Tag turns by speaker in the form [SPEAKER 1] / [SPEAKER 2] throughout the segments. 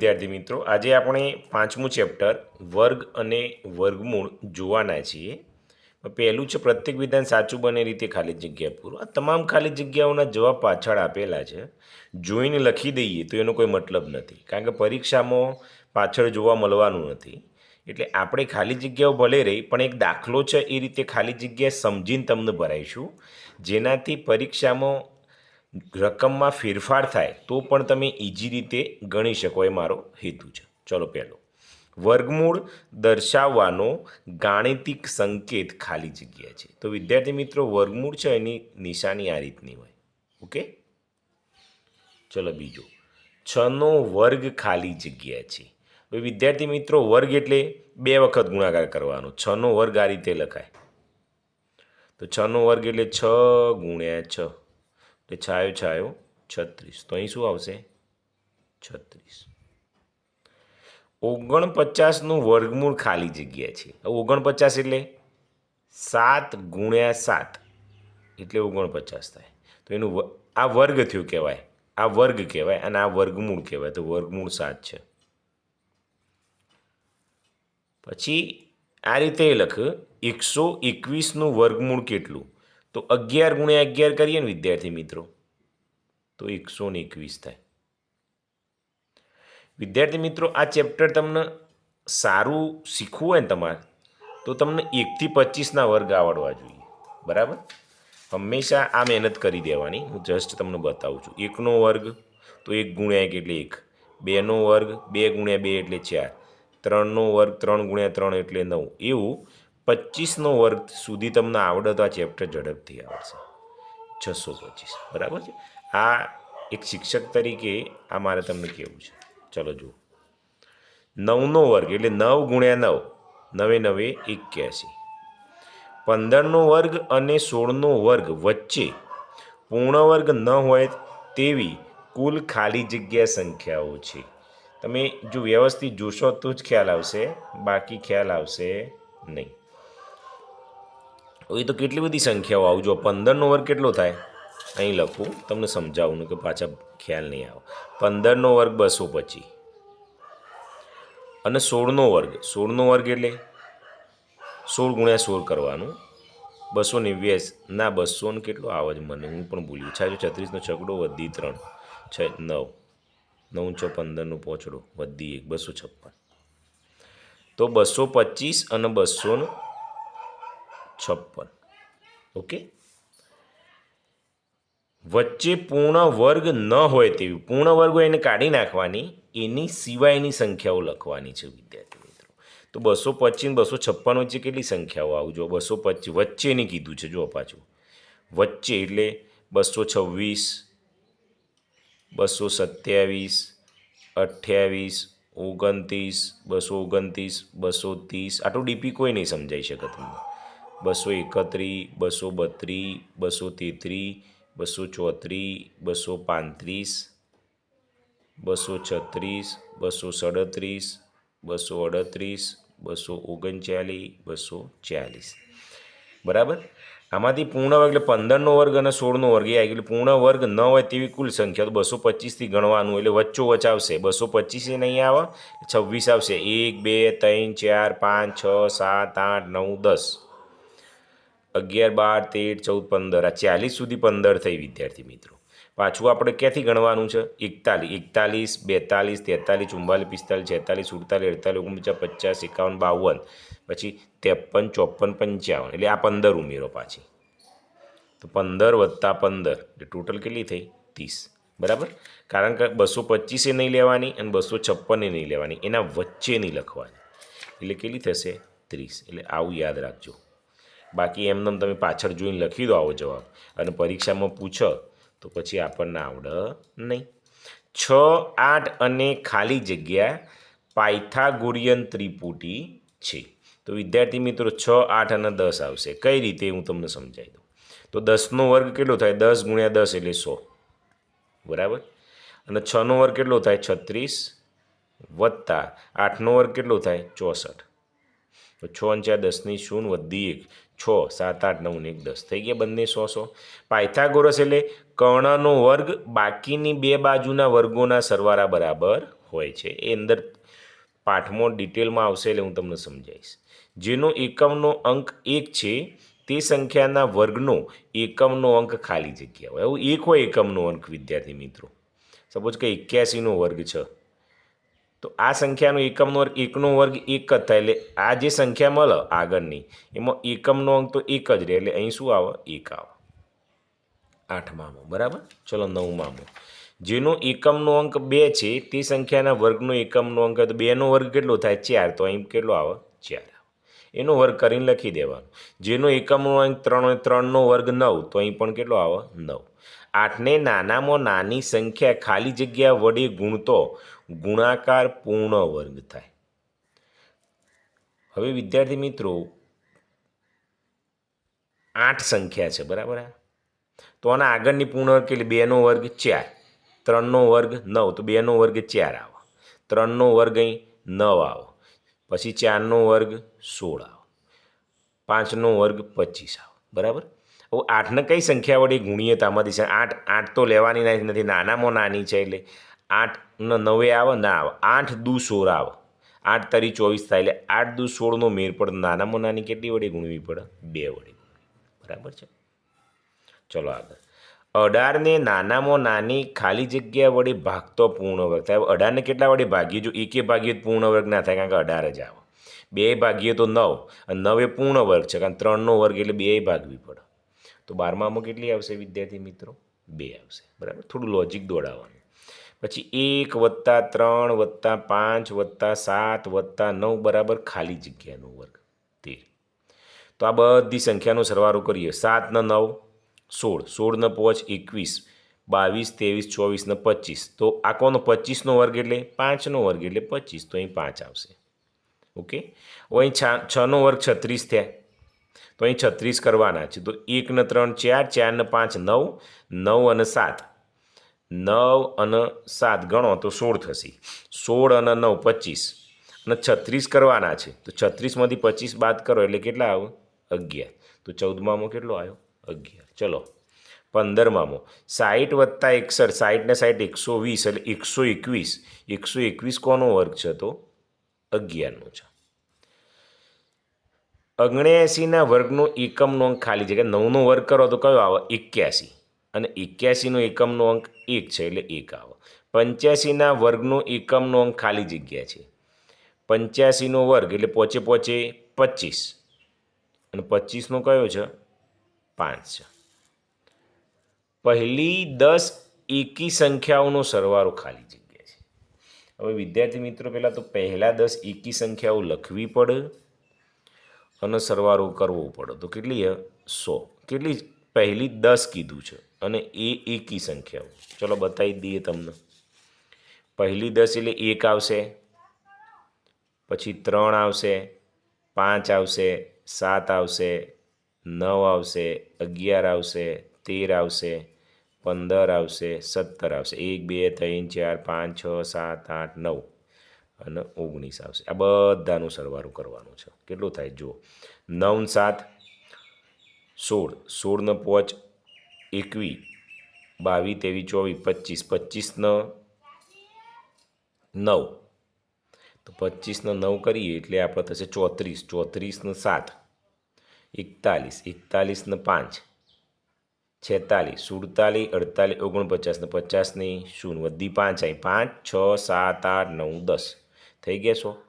[SPEAKER 1] વિદ્યાર્થી મિત્રો, આજે આપણે પાંચમું ચેપ્ટર વર્ગ અને વર્ગમૂળ જોવાના છીએ. પહેલું છે, પ્રત્યેક વિધાન સાચું બને રીતે ખાલી જગ્યા પૂરો. આ તમામ ખાલી જગ્યાઓના જવાબ પાછળ આપેલા છે. જોઈને લખી દઈએ તો એનો કોઈ મતલબ નથી, કારણ કે પરીક્ષામાં પાછળ જોવા મળવાનું નથી. એટલે આપણે ખાલી જગ્યાઓ ભલે રહી, પણ એક દાખલો છે એ રીતે ખાલી જગ્યા સમજીને તમને ભરાઈશું. જેનાથી પરીક્ષામાં રકમમાં ફેરફાર થાય, તો પણ તમે ઇઝી રીતે ગણી શકો એ મારો હેતુ છે. ચલો પહેલો. વર્ગમૂળ દર્શાવવાનો ગાણિતિક સંકેત ખાલી જગ્યા છે. તો વિદ્યાર્થી મિત્રો, વર્ગમૂળ છે એની નિશાની આ રીતની હોય. ઓકે? ચલો બીજો. છનો વર્ગ ખાલી જગ્યા છે. હવે વિદ્યાર્થી મિત્રો, વર્ગ એટલે બે વખત ગુણાકાર કરવાનો. છનો વર્ગ આ રીતે લખાય. તો છનો વર્ગ એટલે છ ગુણ્યા છ. એટલે છાયો છાયો, છત્રીસ. તો અહીં શું આવશે? છત્રીસ. ઓગણપચાસનું વર્ગમૂળ ખાલી જગ્યા છે. ઓગણપચાસ એટલે સાત ગુણ્યા સાત. એટલે ઓગણપચાસ થાય. તો એનું આ વર્ગ થયું કહેવાય. આ વર્ગ કહેવાય અને આ વર્ગમૂળ કહેવાય. તો વર્ગમૂળ સાત છે. પછી આ રીતે લખ. એકસો એકવીસનું વર્ગમૂળ કેટલું? તો અગિયાર ગુણ્યા અગિયાર કરીએ ને વિદ્યાર્થી મિત્રો, તો એકસો ને એકવીસ થાય. વિદ્યાર્થી મિત્રો, આ ચેપ્ટર તમને સારું શીખવું હોય ને તમારે, તો તમને એકથી પચીસના વર્ગ આવડવા જોઈએ. બરાબર? હંમેશા આ મહેનત કરી દેવાની. હું જસ્ટ તમને બતાવું છું. એકનો વર્ગ તો એક ગુણ્યા એક એટલે એક. બેનો વર્ગ બે ગુણ્યા બે એટલે ચાર. ત્રણનો વર્ગ ત્રણ ગુણ્યા ત્રણ એટલે નવ. એવું પચીસનો વર્ગ સુધી તમને આવડે તો આ ચેપ્ટર ઝડપથી આવડશે. છસો પચીસ. બરાબર છે? આ એક શિક્ષક તરીકે આ મારે તમને કહેવું છે. ચલો જુઓ. નવનો વર્ગ એટલે નવ ગુણ્યા નવ. નવે નવે એક્યાસી. પંદરનો વર્ગ અને સોળનો વર્ગ વચ્ચે પૂર્ણ વર્ગ ન હોય તેવી કુલ ખાલી જગ્યા સંખ્યાઓ છે. તમે જો વ્યવસ્થિત જોશો તો જ ખ્યાલ આવશે. બાકી ખ્યાલ આવશે નહીં. એ તો કેટલી બધી સંખ્યાઓ આવજો પંદરનો વર્ગ કેટલો થાય? અહીં લખું, તમને સમજાવું કે પાછા ખ્યાલ નહીં આવે. પંદરનો વર્ગ બસો પચીસ. અને સોળનો વર્ગ સોળનો વર્ગ એટલે? સોળ ગુણ્યા સોળ કરવાનું. બસો નેવ્યાસ, ના, બસો ને કેટલો? આવે છે મને, હું પણ ભૂલ્યું છાજો છત્રીસનો છકડો, વધી ત્રણ. છ, નવ. નવ છ, પંદરનો પોચડો, વધી એક, બસો છપ્પન. તો બસો પચીસ અને બસો ને છપ્પન. ઓકે? વચ્ચે પૂર્ણ વર્ગ ન હોય તેવી પૂર્ણ વર્ગ હોય એને કાઢી નાખવાની, એની સિવાયની સંખ્યાઓ લખવાની છે વિદ્યાર્થી મિત્રો. તો બસો પચીસ બસો છપ્પન વચ્ચે કેટલી સંખ્યાઓ આવજો બસો પચીસ, વચ્ચેની કીધું છે જો પાછું. વચ્ચે એટલે બસો છવ્વીસ, બસો સત્યાવીસ, અઠ્યાવીસ, ઓગણત્રીસ, બસો ઓગણત્રીસ, બસો ત્રીસ. આટલું ડીપી કોઈ નહીં સમજાઈ શકે તમને. બસો એકત્રીસ બસો બત્રીસ બસો તેત્રીસ બસો ચોત્રીસ બસો પાંત્રીસ, બસો છત્રીસ, બસો સડત્રીસ, બસો અડત્રીસ, બસો ઓગણચાલીસ, બસો ચાલીસ. બરાબર? આમાંથી પૂર્ણ વર્ગ એટલે પંદરનો વર્ગ અને સોળનો વર્ગ, એ આવી ગયો પૂર્ણ વર્ગ ન હોય તેવી કુલ સંખ્યા. તો બસો પચીસથી ગણવાનું એટલે વચ્ચો વચ આવશે. બસો પચીસ એ નહીં આવે, છવ્વીસ આવશે. એક, બે, ત્રણ, ચાર, પાંચ, છ, સાત, આઠ, નવ, દસ. અગિયાર, બાર, તેર, ચૌદ, પંદર, આ ચાલીસ સુધી પંદર થઈ વિદ્યાર્થી મિત્રો. પાછું આપણે ક્યાંથી ગણવાનું છે? એકતાલીસ એકતાલીસ, બેતાલીસ, તેતાલીસ, ચુમ્માલીસ, પિસ્તાલીસ, છેતાલીસ, સુડતાલીસ, અડતાલીસ, ઓગણપચાસ, પચાસ, એકાવન, બાવન, પછી ત્રેપન, ચોપન, પંચાવન, એટલે આ પંદર ઉમેરો પાછી. તો પંદર વત્તા પંદર, એટલે ટોટલ કેટલી થઈ? ત્રીસ. બરાબર? કારણ કે બસો પચીસે નહીં લેવાની અને બસો છપ્પને નહીં લેવાની. એના વચ્ચે નહીં લખવાની. એટલે કેટલી થશે? ત્રીસ. એટલે આવું યાદ રાખજો. બાકી એમને તમે પાછળ જોઈને લખી દો આવો જવાબ. અને પરીક્ષામાં પૂછો, તો પછી આપણને આવડે નહીં. છ, આઠ અને ખાલી જગ્યા પાયથાગોરિયન ત્રિપુટી છે. તો વિદ્યાર્થી મિત્રો, છ, આઠ અને દસ આવશે. કઈ રીતે? હું તમને સમજાવી દઉં. તો દસનો વર્ગ કેટલો થાય? દસ ગુણ્યા દસ એટલે સો. બરાબર? અને છનો વર્ગ કેટલો થાય? છત્રીસ વત્તા આઠનો વર્ગ કેટલો થાય? ચોસઠ. તો છ અને ચાર દસની શૂન્ય વધી એક. છ, સાત, આઠ, નવ ને એક, દસ. થઈ ગયા બંને સો સો. પાયથાગોરસ એટલે કર્ણનો વર્ગ બાકીની બે બાજુના વર્ગોના સરવાળા બરાબર હોય છે. એ અંદર પાઠમાં ડિટેલમાં આવશે એટલે હું તમને સમજાવીશ. જેનો એકમનો અંક એક છે, તે સંખ્યાના વર્ગનો એકમનો અંક ખાલી જગ્યા હોય. એવું એક હોય એકમનો અંક, વિદ્યાર્થી મિત્રો. સપોઝ કે એક્યાસીનો વર્ગ છે. તો આ સંખ્યાનો એકમનો વર્ગ એકનો વર્ગ એક જ થાય એટલે આ જે સંખ્યા મળે આગળની, એમાં એકમનો અંક તો એક જ રહે એટલે અહીં શું આવે? એક આવે. આઠમામાં, બરાબર? ચલો નવમામાં જેનો એકમનો અંક બે છે, તે સંખ્યાના વર્ગનો એકમનો અંક બેનો વર્ગ કેટલો થાય? ચાર. તો અહીં કેટલો આવે? ચાર. એનો વર્ગ કરીને લખી દેવાનો. જેનો એકમનો અંક ત્રણ ત્રણનો વર્ગ નવ, તો અહીં પણ કેટલો આવે? નવ. આઠને નાનામાં નાની સંખ્યા ખાલી જગ્યા વડે ગુણતો ગુણાકાર પૂર્ણ વર્ગ થાય. હવે વિદ્યાર્થી મિત્રો, આઠ સંખ્યા છે, બરાબર તો આના આગળની પૂર્ણ વર્ગ એટલે બેનો વર્ગ ચાર, ત્રણનો વર્ગ નવ, તો બેનો વર્ગ ચાર આવે. ત્રણનો વર્ગ અહીં નવ આવે. પછી ચારનો વર્ગ સોળ આવે. પાંચનો વર્ગ પચીસ આવો. બરાબર? હવે આઠને કઈ સંખ્યા વડે ગુણીએ તો આમાંથી છે આઠ આઠ તો લેવાની નથી. નાનામાં નાની છે એટલે આઠ ન નવે આવે, ના આવે. આઠ દુ સોળ આવે. આઠ તરી ચોવીસ થાય એટલે આઠ દુ સોળનો મેળ પડે. નાનામાં નાની કેટલી વડે ગુણવી પડે? બે વડે બરાબર છે? ચલો આગળ. અઢારને નાનામાં નાની ખાલી જગ્યા વડે ભાગતો પૂર્ણ વર્ગ થાય અઢારને કેટલા વડે ભાગીએ જો એકે ભાગીએ તો પૂર્ણ વર્ગ ના થાય, કારણ કે અઢાર જ આવે. બે ભાગીએ તો નવ, અને નવ એ પૂર્ણ વર્ગ છે, કારણ ત્રણનો વર્ગ એટલે બે ભાગવી પડે. તો બારમામાં કેટલી આવશે વિદ્યાર્થી મિત્રો? બે આવશે. બરાબર? થોડું લોજિક દોડાવવાનું. પછી એક વત્તા ત્રણ વત્તા પાંચ વત્તા સાત વત્તા નવ, બરાબર ખાલી જગ્યાનો વર્ગ. તેર. તો આ બધી સંખ્યાનો સરવારો કરીએ. સાત ને નવ સોળ સોળ પહોંચ એકવીસ, બાવીસ, ત્રેવીસ, ચોવીસ ને પચીસ. તો આ કોનો પચીસનો વર્ગ એટલે પાંચનો વર્ગ એટલે પચીસ, તો અહીં પાંચ આવશે. ઓકે? અહીં છા છનો વર્ગ છત્રીસ થયા. તો અહીં છત્રીસ કરવાના છે. તો એકને ત્રણ ચાર ચારને પાંચ નવ નવ અને સાત. નવ અને સાત ગણો તો સોળ થશે. સોળ અને નવ પચીસ. અને છત્રીસ કરવાના છે. તો છત્રીસમાંથી પચીસ બાદ કરો એટલે કેટલા આવે? અગિયાર. તો ચૌદમામાં કેટલો આવ્યો? અગિયાર. ચલો પંદરમામો સાઠ વત્તા એકસઠ સાઠને સાઠ એકસો વીસ એટલે એકસો એકવીસ. એકસો એકવીસ કોનો વર્ગ છે તો? અગિયારનો છે. અગણ્યાએંસીના વર્ગનો એકમનો અંક ખાલી છે. કે નવનો વર્ગ કરો તો કયો આવે? એક્યાસી. અને એક્યાસીનો એકમનો અંક એક છે એટલે એક આવે. પંચ્યાસીના વર્ગનો એકમનો અંક ખાલી જગ્યા છે. પંચ્યાસીનો વર્ગ એટલે પોચે પોચે પચીસ. અને પચીસનો કયો છે? પાંચ. પહેલી દસ એકી સંખ્યાઓનો સરવાળો ખાલી જગ્યા છે. હવે વિદ્યાર્થી મિત્રો, પહેલાં તો પહેલાં દસ એકી સંખ્યાઓ લખવી પડે અને સરવાળો કરવો પડે. તો કેટલી સો. કેટલી? પહેલી દસ કીધું છે અને એ એકી સંખ્યાઓ. ચલો બતાવી દઈએ તમને. પહેલી દસ એટલે એક આવશે, પછી ત્રણ આવશે, પાંચ આવશે, સાત આવશે નવ આવશે, અગિયાર આવશે, તેર આવશે, પંદર આવશે, સત્તર આવશે. એક, બે, ત્રણ, ચાર, પાંચ, છ, સાત, આઠ, નવ અને ઓગણીસ આવશે. આ બધાનું સરવારું કરવાનું છે. કેટલું થાય? જુઓ. નવ સાત, સોળ. સોળનો પોચ, એકવીસ. એકવી બાવીસ, ત્રેવીસ, ચોવીસ, પચીસ. પચીસનો નવ. તો પચીસનો નવ કરીએ એટલે આપણે થશે ચોત્રીસ. ચોત્રીસનો સાત. એકતાલીસ એકતાલીસને પાંચ, છેતાલીસ, સુડતાલીસ, અડતાલીસ ઓગણપચાસને પચાસની શૂન્ય વધી પાંચ આવી પાંચ, છ, સાત, આઠ, નવ, દસ. થઈ ગયા સો?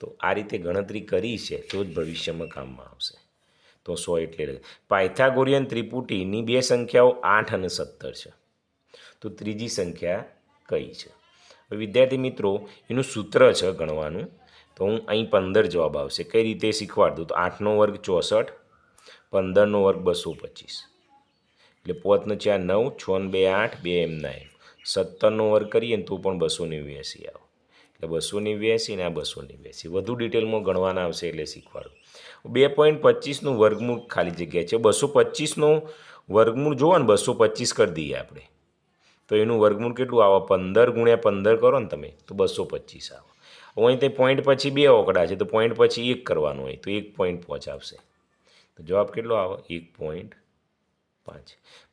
[SPEAKER 1] તો આ રીતે ગણતરી કરી છે, તો જ ભવિષ્યમાં કામમાં આવશે. તો સો એટલે પાયથાગોરિયન ત્રિપુટીની બે સંખ્યાઓ આઠ અને સત્તર છે. તો ત્રીજી સંખ્યા કઈ છે? વિદ્યાર્થી મિત્રો, એનું સૂત્ર છે ગણવાનું. તો હું અહીં પંદર જવાબ આવશે. કઈ રીતે શીખવાડતું તો આઠનો વર્ગ ચોસઠ, પંદરનો વર્ગ બસો પચીસ. એટલે પોતનો ચાર નવ, છ ને બે આઠ, બે એમના એમ સત્તરનો વર્ગ કરીએ ને તો પણ બસો નેવ્યાસી આવો. એટલે બસો નેવ્યાસી ને આ બસો નેવ્યાસી. વધુ ડિટેલમાં ગણવાના આવશે એટલે શીખવાડું. બે પોઈન્ટ પચીસનું વર્ગમૂળ ખાલી જગ્યા છે. બસો પચીસનો વર્ગમૂળ જુઓ ને, બસો પચીસ કરી દઈએ આપણે. તો એનું વર્ગમૂળ કેટલું આવે? પંદર ગુણ્યા પંદર કરો ને તમે, તો બસો પચીસ આવે. અહીં તે પોઈન્ટ પછી બે ઓકડા છે, તો પોઈન્ટ પછી એક કરવાનું હોય, તો એક પોઈન્ટ પાંચ આવશે. તો જવાબ કેટલો આવે? એક પોઈન્ટ પાંચ.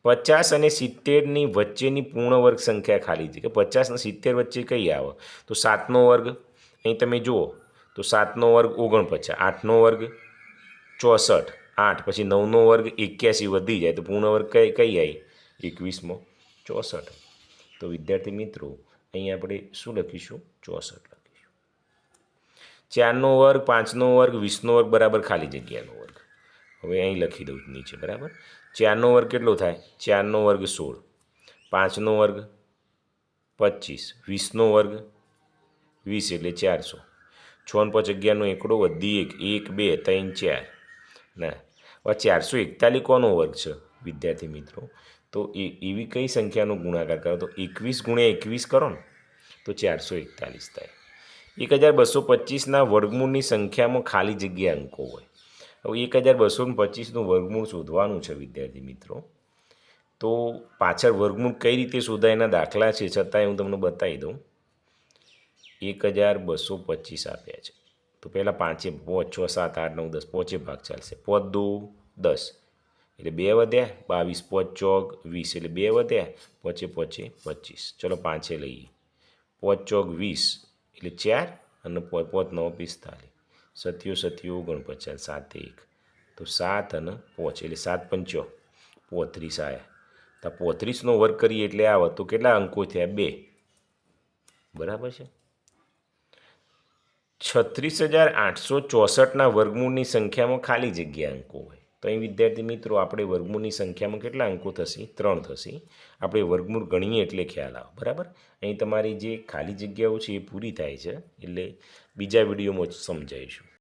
[SPEAKER 1] પચાસ અને સિત્તેરની વચ્ચેની પૂર્ણ વર્ગ સંખ્યા ખાલી છે, કે પચાસ અને સિત્તેર વચ્ચે કઈ આવે? તો સાતનો વર્ગ, અહીં તમે જુઓ, તો સાતનો વર્ગ ઓગણપચાસ, આઠનો વર્ગ ચોસઠ, આઠ, પછી નવનો વર્ગ એક્યાસી વધી જાય, તો પૂર્ણ વર્ગ કઈ કઈ આવી? એકવીસમો ચોસઠ. તો વિદ્યાર્થી મિત્રો, અહીં આપણે શું લખીશું? ચોસઠ. ચારનો વર્ગ, પાંચનો વર્ગ, વીસનો વર્ગ બરાબર ખાલી જગ્યાનો વર્ગ. હવે અહીં લખી દઉં નીચે, બરાબર? ચારનો વર્ગ કેટલો થાય? ચારનો વર્ગ સોળ. પાંચનો વર્ગ પચીસ. વીસનો વર્ગ વીસ એટલે ચારસો. છોન પાંચ અગિયારનો એકડો વધી એક એક, બે, ત્રણ, ચાર. ના. ચારસો એકતાલીસ કોનો વર્ગ છે, વિદ્યાર્થી મિત્રો. તો એ, એવી કઈ સંખ્યાનો ગુણાકાર કરો? તો એકવીસ ગુણ્યા એકવીસ કરો ને, તો ચારસો એકતાલીસ થાય. એક હજાર બસો પચીસના વર્ગમૂળની સંખ્યામાં ખાલી જગ્યા અંકો હોય. હવે એક હજાર બસો પચીસનું વર્ગમૂળ શોધવાનું છે, વિદ્યાર્થી મિત્રો. તો પાછળ વર્ગમૂળ કઈ રીતે શોધાય એના દાખલા છે છતાંય હું તમને બતાવી દઉં. એક હજાર બસો પચીસ આપ્યા છે. તો પહેલાં પાંચે પાંચ, છ, સાત, આઠ, નવ, દસ, પોચે ભાગ ચાલશે. પાંચ દો, દસ. એટલે બે વધ્યા, બાવીસ, પાંચ, ચોક, વીસ. એટલે બે વધ્યા, પોચે પોચે પચીસ. ચલો પાંચે લઈએ. પોચ, ચોક, વીસ. એટલે ચાર અને પોચ નવ પિસ્તાલીસ. સત્યો સત્યો ઓગણપચાસ, સાત એક. તો સાત અને પોચ, એટલે સાત પંચો. પોત્રીસ આવ્યા તો પોત્રીસનો વર્ગ કરીએ એટલે આવે. તો કેટલા અંકો થયા? બે. બરાબર છે? છત્રીસ હજાર આઠસો ચોસઠના વર્ગમૂળની સંખ્યામાં ખાલી જગ્યા અંકો હોય. તો અહીં વિદ્યાર્થી મિત્રો, આપણે વર્ગમૂળની સંખ્યામાં કેટલા અંકો થશે? ત્રણ થશે. આપણે વર્ગમૂળ ગણીએ એટલે ખ્યાલ આવે, બરાબર? અહીં તમારી જે ખાલી જગ્યાઓ છે એ પૂરી થાય છે, એટલે બીજા વિડીયોમાં સમજાવીશું.